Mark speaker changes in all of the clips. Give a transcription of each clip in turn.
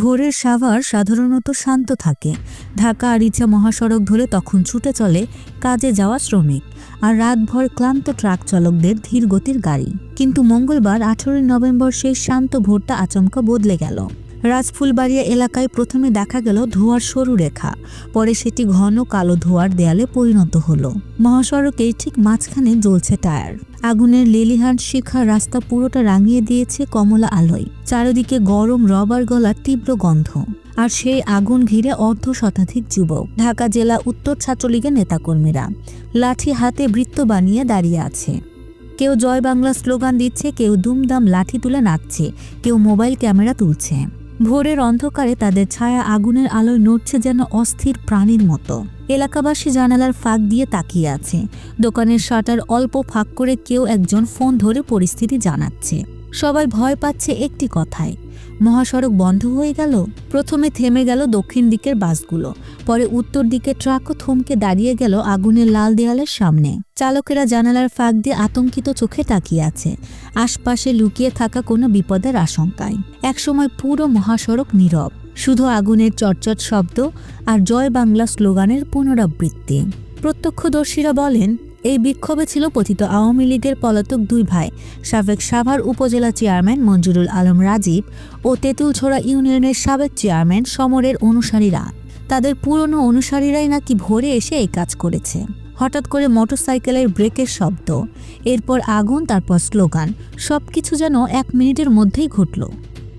Speaker 1: ভোরের সাভার সাধারণত শান্ত থাকে। ঢাকা আর ইচ্ছা মহাসড়ক ধরে তখন ছুটে চলে কাজে যাওয়া শ্রমিক আর রাতভর ক্লান্ত ট্রাক চালকদের ধীর গতির গাড়ি। কিন্তু মঙ্গলবার আঠেরোই নভেম্বর সেই শান্ত ভোরটা আচমকা বদলে গেল। রাজফুলবাড়িয়া এলাকায় প্রথমে দেখা গেল ধোঁয়ার সরু রেখা, পরে সেটি ঘন কালো ধোঁয়ার দেয়ালে পরিণত হলো। মহাসড়কের ঠিক মাঝখানে জ্বলছে টায়ার। আগুনের লেলিহান শিখা রাস্তা পুরোটা রাঙিয়ে দিয়েছে কমলা আলোয়। চারিদিকে গরম রবার গলার তীব্র গন্ধ। আর সেই আগুন ঘিরে অর্ধ শতাধিক যুবক। ঢাকা জেলা উত্তর ছাত্রলীগের নেতাকর্মীরা লাঠি হাতে বৃত্ত বানিয়ে দাঁড়িয়ে আছে। কেউ জয় বাংলা স্লোগান দিচ্ছে, কেউ দুমদাম লাঠি তুলে নাচছে, কেউ মোবাইল ক্যামেরা তুলছে। ভোরের অন্ধকারে তাদের ছায়া আগুনের আলোয় নড়ছে যেন অস্থির প্রাণীর মতো। এলাকাবাসী জানালার ফাঁক দিয়ে তাকিয়ে আছে। দোকানের শাটার অল্প ফাঁক করে কেউ একজন ফোন ধরে পরিস্থিতি জানাচ্ছে। সবাই ভয় পাচ্ছে একটি কথায়। মহাসড়ক বন্ধ হয়ে গেল, প্রথমে থেমে গেল দক্ষিণ দিকের বাসগুলো। পরে উত্তর দিকে ট্রাকও থমকে দাঁড়িয়ে গেল আগুনের লাল দেয়ালের সামনে। চালকেরা জানালার ফাঁক দিয়ে আতঙ্কিত চোখে তাকিয়ে আছে। আশপাশে লুকিয়ে থাকা কোনো বিপদের আশঙ্কায়। একসময় পুরো মহাসড়ক নীরব। শুধু আগুনের চটচট শব্দ আর জয় বাংলা স্লোগানের পুনরাবৃত্তি। প্রত্যক্ষদর্শীরা বলেন এই বিক্ষোভে ছিল পতিত আওয়ামী লীগের পলাতক দুই ভাই, সাবেক সাভার উপজেলা চেয়ারম্যান মঞ্জুরুল আলম রাজীব ও তেঁতুলছড়া ইউনিয়নের সাবেক চেয়ারম্যান সমরের অনুসারীরা। তাদের পুরনো অনুসারীরাই নাকি ভোরে এসে এই কাজ করেছে। হঠাৎ করে মোটরসাইকেলের ব্রেকের শব্দ, এরপর আগুন, তারপর স্লোগান সব কিছু যেন এক মিনিটের মধ্যেই ঘটল।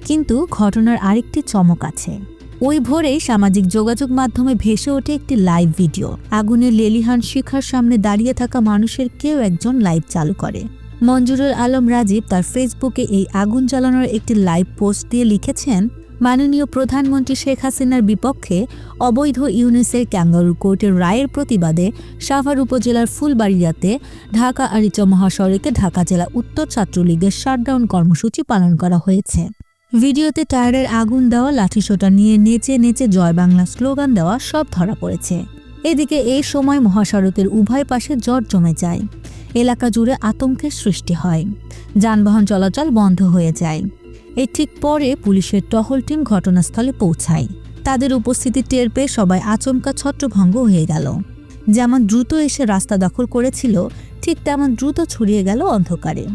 Speaker 1: কিন্তু ঘটনার আরেকটি চমক আছে। ওই ভোরেই সামাজিক যোগাযোগ মাধ্যমে ভেসে ওঠে একটি লাইভ ভিডিও আগুনের লেলিহান শিখার সামনে দাঁড়িয়ে থাকা মানুষের কেউ একজন লাইভ চালু করে। মঞ্জুরুল আলম রাজীব তার ফেসবুকে এই আগুন জ্বালানোর একটি লাইভ পোস্ট দিয়ে লিখেছেন, মাননীয় প্রধানমন্ত্রী শেখ হাসিনার বিপক্ষে অবৈধ ইউনিসের ক্যাঙ্গারু কোর্টের রায়ের প্রতিবাদে সাভার উপজেলার ফুলবাড়িয়াতে ঢাকা আরিচা মহাসড়কে ঢাকা জেলা উত্তর ছাত্রলীগের শাটডাউন কর্মসূচি পালন করা হয়েছে। ভিডিওতে টায়ারের আগুন দেওয়া লাঠিসোঁটা নিয়ে নেচে নেচে জয় বাংলা স্লোগান দেওয়া সব ধরা পড়েছে। এদিকে এই সময় মহাসড়কের উভয় পাশে জট জমে যায়। এলাকা জুড়ে আতঙ্কের সৃষ্টি হয়। যানবাহন চলাচল বন্ধ হয়ে যায়। এর ঠিক পরে পুলিশের টহল টিম ঘটনাস্থলে পৌঁছায়। তাদের উপস্থিতি টের পেয়ে সবাই আচমকা ছত্রভঙ্গ হয়ে গেল। যেমন দ্রুত এসে রাস্তা দখল করেছিল, ঠিক তেমন দ্রুত ছড়িয়ে গেল অন্ধকারে।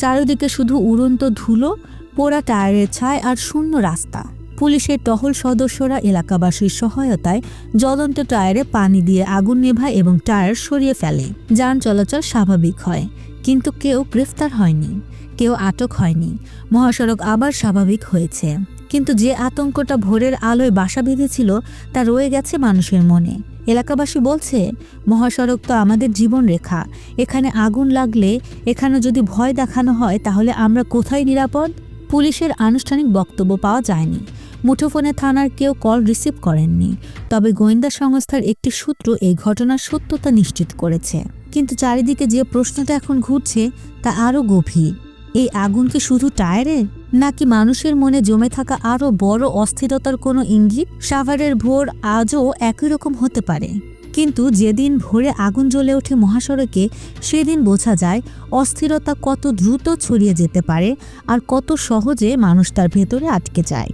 Speaker 1: চারিদিকে শুধু উড়ন্ত ধুলো পোড়া টায়ারের ছায় আর শূন্য রাস্তা। পুলিশের টহল সদস্যরা এলাকাবাসীর সহায়তায় জ্বলন্ত টায়ারে পানি দিয়ে আগুন নেভায় এবং টায়ার সরিয়ে ফেলে। যান চলাচল স্বাভাবিক হয়, কিন্তু কেউ গ্রেফতার হয়নি, কেউ আটক হয়নি। মহাসড়ক আবার স্বাভাবিক হয়েছে, কিন্তু যে আতঙ্কটা ভোরের আলোয় বাসা বেঁধেছিল তা রয়ে গেছে মানুষের মনে। এলাকাবাসী বলছে, মহাসড়ক তো আমাদের জীবন রেখা, এখানে আগুন লাগলে, এখানে যদি ভয় দেখানো হয়, তাহলে আমরা কোথায় নিরাপদ? পুলিশের আনুষ্ঠানিক বক্তব্য পাওয়া যায়নি। মুঠোফোনে থানার কেউ কল রিসিভ করেননি। তবে গোয়েন্দা সংস্থার একটি সূত্র এই ঘটনার সত্যতা নিশ্চিত করেছে। কিন্তু চারিদিকে যে প্রশ্নটা এখন ঘুরছে, তা আরও গভীর। এই আগুন কি শুধু টায়ারের নাকি মানুষের মনে জমে থাকা আরও বড় অস্থিরতার কোনো ইঙ্গিত? সাভারের ভোর আজও একই রকম হতে পারে। কিন্তু যেদিন ভোরে আগুন জ্বলে ওঠে মহাসড়কে, সেদিন বোঝা যায় অস্থিরতা কত দ্রুত ছড়িয়ে যেতে পারে আর কত সহজে মানুষ তার ভেতরে আটকে যায়।